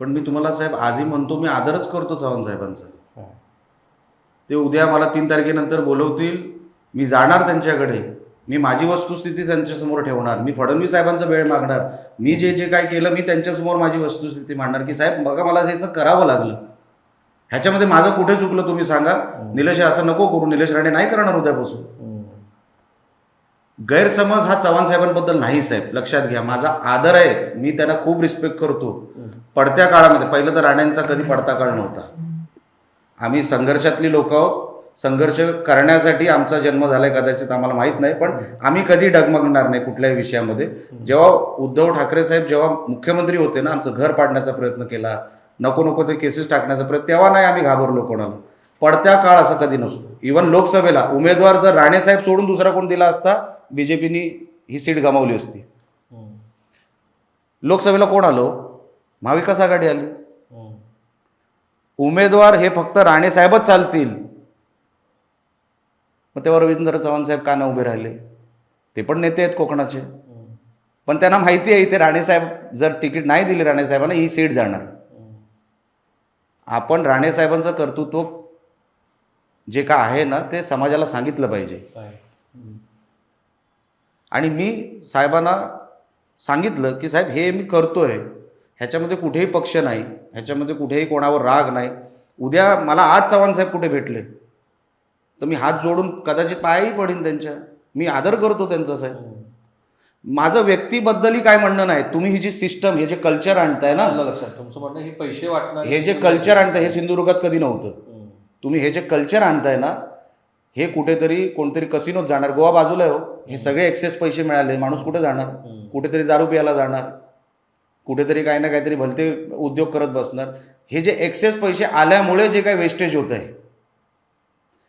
पण मी तुम्हाला साहेब आजही म्हणतो मी आदरच करतो चव्हाण साहेबांचा. हा. ते उद्या मला तीन तारखेनंतर बोलवतील मी जाणार त्यांच्याकडे. मी माझी वस्तुस्थिती त्यांच्यासमोर ठेवणार. मी फडणवीस साहेबांचा वेळ मागणार. मी जे जे काय केलं मी त्यांच्यासमोर माझी वस्तुस्थिती मांडणार. की साहेब बघा मला हे असं करावं लागलं. ह्याच्यामध्ये माझं कुठे चुकलं तुम्ही सांगा. निलेश हे असं नको करू. निलेश राणे नाही करणार उद्यापासून. हम्म. गैरसमज हा चव्हाण साहेबांबद्दल नाही साहेब. लक्षात घ्या. माझा आदर आहे. मी त्यांना खूप रिस्पेक्ट करतो. पडत्या काळामध्ये पहिलं तर राण्यांचा कधी पडता काळ नव्हता. आम्ही संघर्षातली लोक आहोत. संघर्ष करण्यासाठी आमचा जन्म झालाय कदाचित आम्हाला माहीत नाही पण आम्ही कधी डगमगणार नाही कुठल्याही विषयामध्ये. जेव्हा उद्धव ठाकरे साहेब जेव्हा मुख्यमंत्री होते ना आमचं घर पाडण्याचा प्रयत्न केला नको नको ते केसेस टाकण्याचा प्रयत्न तेव्हा नाही आम्ही घाबरलो कोणाला. पडत्या काळ असं कधी नसतो. इव्हन लोकसभेला उमेदवार जर राणेसाहेब सोडून दुसरा कोण दिला असता बीजेपीनी ही सीट गमावली असती. लोकसभेला कोण आलो? महाविकास आघाडी आली हम्म. उमेदवार हे फक्त राणेसाहेबच चालतील मग तेव्हा रवींद्र चव्हाण साहेब का नाही उभे राहिले ते पण नेते आहेत कोकणाचे हम्म. पण त्यांना माहिती आहे इथे राणेसाहेब जर तिकीट नाही दिले राणेसाहेबांना ही सीट जाणार हम्म. आपण राणेसाहेबांचं कर्तृत्व जे का आहे ना ते समाजाला सांगितलं पाहिजे. आणि मी साहेबांना सांगितलं की साहेब हे मी करतोय ह्याच्यामध्ये कुठेही पक्ष नाही ह्याच्यामध्ये कुठेही कोणावर राग नाही. उद्या मला आज चव्हाण साहेब कुठे भेटले? तर मी हात जोडून कदाचित पायही पडीन त्यांच्या. मी आदर करतो त्यांचा साहेब. हम्म. माझं व्यक्तीबद्दलही काय म्हणणं नाही. तुम्ही ही जी सिस्टम हे जे कल्चर आणताय ना लक्षात तुमचं म्हणणं हे पैसे वाटणार हे जे कल्चर आणताय हे सिंधुदुर्गात कधी नव्हतं. हम्म. तुम्ही हे जे कल्चर आणताय ना हे कुठेतरी कोणतरी कसिनोत जाणार. गोवा बाजूला आहे हो. हे सगळे एक्सेस पैसे मिळाले. माणूस कुठे जाणार. कुठेतरी दारू प्यायला जाणार. कुठेतरी काही ना काहीतरी भलते उद्योग करत बसणार. हे जे एक्सेस पैसे आल्यामुळे जे काही वेस्टेज होत आहे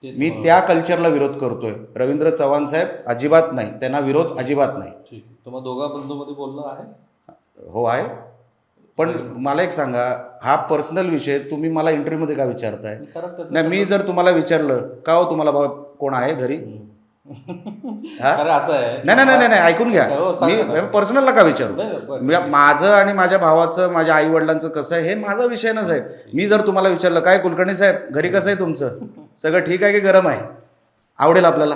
मी त्या कल्चरला विरोध करतोय. रवींद्र चव्हाण साहेब अजिबात नाही. त्यांना विरोध अजिबात नाही. तुम्हाला दोघा बंधूमध्ये बोलणं आहे? हो आहे. पण मला एक सांगा हा पर्सनल विषय तुम्ही मला इंटरव्ह्यूमध्ये का विचारताय? नाही मी जर तुम्हाला विचारलं का हो तुम्हाला बाबा कोण आहे घरी? असं आहे. नाही नाही नाही नाही ऐकून घ्या. हो. मी पर्सनलला का विचारू. माझं आणि माझ्या भावाचं माझ्या आई वडिलांचं कसं आहे हे माझा विषय ना साहेब. मी जर तुम्हाला विचारलं काय कुलकर्णी साहेब घरी कसं आहे तुमचं? सगळं ठीक आहे की गरम आहे? आवडेल आपल्याला.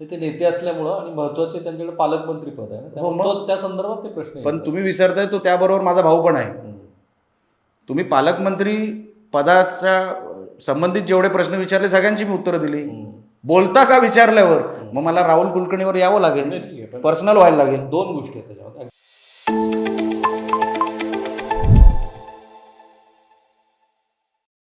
ते- नेते असल्यामुळं आणि महत्त्वाचे त्यांच्याकडे पालकमंत्री पद आहे हो, त्या संदर्भात ते प्रश्न पण. तुम्ही विसरताय तो त्याबरोबर माझा भाऊ पण आहे. तुम्ही पालकमंत्री पदाच्या संबंधित जेवढे प्रश्न विचारले सगळ्यांची मी उत्तरं दिली. बोलता का विचारल्यावर? मग मला राहुल कुलकर्णीवर यावं लागेल. पर्सनल व्हायला लागेल. दोन गोष्टी आहेत त्याच्यामध्ये.